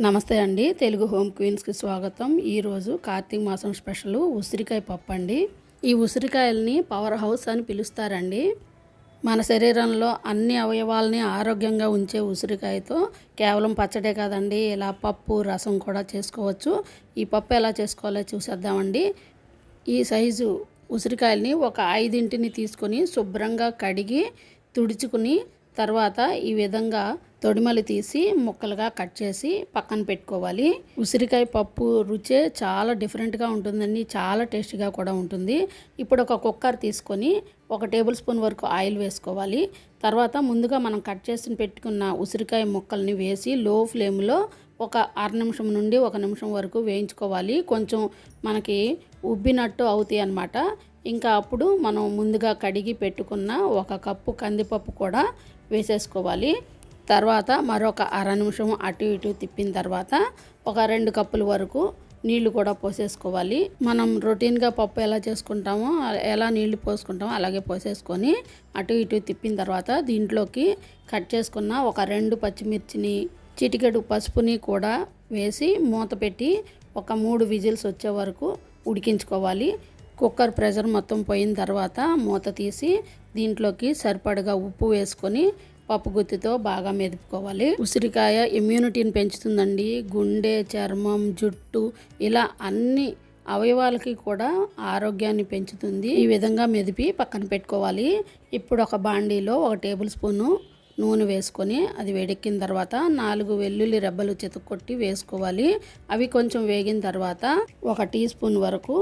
నమస్తే అండి. తెలుగు హోమ్ క్వీన్స్కి స్వాగతం. ఈరోజు కార్తీక మాసం స్పెషల్ ఉసిరికాయ పప్పు అండి. ఈ ఉసిరికాయల్ని పవర్ హౌస్ అని పిలుస్తారండి. మన శరీరంలో అన్ని అవయవాల్ని ఆరోగ్యంగా ఉంచే ఉసిరికాయతో కేవలం పచ్చడే కాదండి ఇలా పప్పు రసం కూడా చేసుకోవచ్చు. ఈ పప్పు ఎలా చేసుకోవాలో చూసేద్దామండి. ఈ సైజు ఉసిరికాయల్ని ఒక ఐదింటిని తీసుకొని శుభ్రంగా కడిగి తుడుచుకుని తర్వాత ఈ విధంగా తొడిమలు తీసి ముక్కలుగా కట్ చేసి పక్కన పెట్టుకోవాలి. ఉసిరికాయ పప్పు రుచే చాలా డిఫరెంట్గా ఉంటుందండి. చాలా టేస్టీగా కూడా ఉంటుంది. ఇప్పుడు ఒక కుక్కర్ తీసుకొని ఒక టేబుల్ స్పూన్ వరకు ఆయిల్ వేసుకోవాలి. తర్వాత ముందుగా మనం కట్ చేసి పెట్టుకున్న ఉసిరికాయ ముక్కల్ని వేసి లో ఫ్లేమ్లో ఒక అర నిమిషం నుండి ఒక నిమిషం వరకు వేయించుకోవాలి. కొంచెం మనకి ఉబ్బినట్టు అవుతాయి అన్నమాట. ఇంకా అప్పుడు మనం ముందుగా కడిగి పెట్టుకున్న ఒక కప్పు కందిపప్పు కూడా వేసేసుకోవాలి. తర్వాత మరొక అర నిమిషం అటు ఇటు తిప్పిన తర్వాత ఒక రెండు కప్పుల వరకు నీళ్ళు కూడా పోసేసుకోవాలి. మనం రొటీన్గా పప్పు ఎలా చేసుకుంటామో ఎలా నీళ్ళు పోసుకుంటామో అలాగే పోసేసుకొని అటు ఇటు తిప్పిన తర్వాత దీంట్లోకి కట్ చేసుకున్న ఒక రెండు పచ్చిమిర్చిని చిటికెడు పసుపుని కూడా వేసి మూత పెట్టి ఒక మూడు విజిల్స్ వచ్చే వరకు ఉడికించుకోవాలి. కుక్కర్ ప్రెషర్ మొత్తం పోయిన తర్వాత మూత తీసి దీంట్లోకి సరిపడగా ఉప్పు వేసుకొని పప్పు గుత్తితో బాగా మెదుపుకోవాలి. ఉసిరికాయ ఇమ్యూనిటీని పెంచుతుందండి. గుండె చర్మం జుట్టు ఇలా అన్ని అవయవాలకి కూడా ఆరోగ్యాన్ని పెంచుతుంది. ఈ విధంగా మెదిపి పక్కన పెట్టుకోవాలి. ఇప్పుడు ఒక బాండీలో ఒక టేబుల్ స్పూను నూనె వేసుకొని అది వేడెక్కిన తర్వాత నాలుగు వెల్లుల్లి రెబ్బలు చెతుక్కొట్టి వేసుకోవాలి. అవి కొంచెం వేగిన తర్వాత ఒక టీ స్పూన్ వరకు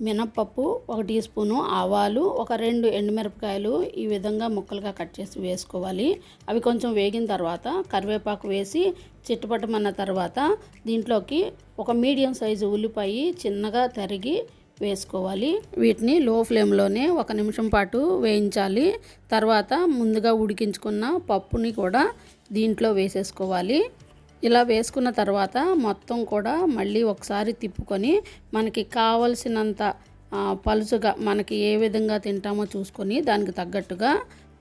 మినప్పప్పు ఒక టీ స్పూను ఆవాలు ఒక రెండు ఎండుమిరపకాయలు ఈ విధంగా ముక్కలుగా కట్ చేసి వేసుకోవాలి. అవి కొంచెం వేగిన తర్వాత కరివేపాకు వేసి చిట్టుపట్టమన్న తర్వాత దీంట్లోకి ఒక మీడియం సైజు ఉల్లిపాయ చిన్నగా తరిగి వేసుకోవాలి. వీటిని లో ఫ్లేమ్లోనే ఒక నిమిషం పాటు వేయించాలి. తర్వాత ముందుగా ఉడికించుకున్న పప్పుని కూడా దీంట్లో వేసేసుకోవాలి. ఇలా వేసుకున్న తర్వాత మొత్తం కూడా మళ్ళీ ఒకసారి తిప్పుకొని మనకి కావలసినంత పలుచుగా మనకి ఏ విధంగా తింటామో చూసుకొని దానికి తగ్గట్టుగా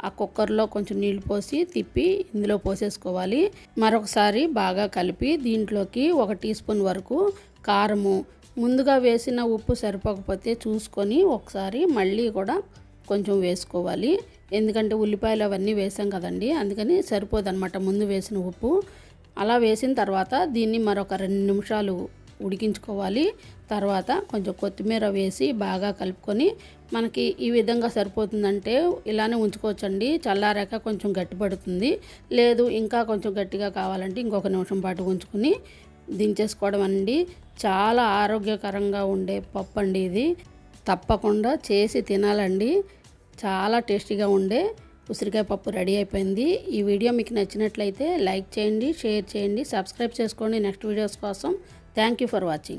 ఆ కుక్కర్లో కొంచెం నీళ్ళు పోసి తిప్పి ఇందులో పోసేసుకోవాలి. మరొకసారి బాగా కలిపి దీంట్లోకి ఒక టీ స్పూన్ వరకు కారము ముందుగా వేసిన ఉప్పు సరిపోకపోతే చూసుకొని ఒకసారి మళ్ళీ కూడా కొంచెం వేసుకోవాలి. ఎందుకంటే ఉల్లిపాయలు అవన్నీ వేసాం కదండి అందుకని సరిపోదన్నమాట ముందు వేసిన ఉప్పు. అలా వేసిన తర్వాత దీన్ని మరొక రెండు నిమిషాలు ఉడికించుకోవాలి. తర్వాత కొంచెం కొత్తిమీర వేసి బాగా కలుపుకొని మనకి ఈ విధంగా సరిపోతుందంటే ఇలానే ఉంచుకోవచ్చండి. చల్లారాక కొంచెం గట్టిపడుతుంది లేదు ఇంకా కొంచెం గట్టిగా కావాలంటే ఇంకొక నిమిషం పాటు ఉంచుకొని దించేసుకోవడం అండి. చాలా ఆరోగ్యకరంగా ఉండే పప్పు అండి ఇది. తప్పకుండా చేసి తినాలండి. చాలా టేస్టీగా ఉండే ఉసిరికాయ పప్పు రెడీ అయిపోయింది. ఈ వీడియో మీకు నచ్చినట్లయితే లైక్ చేయండి షేర్ చేయండి సబ్స్క్రైబ్ చేసుకోండి. నెక్స్ట్ వీడియోస్ కోసం థ్యాంక్ యూ ఫర్ వాచింగ్.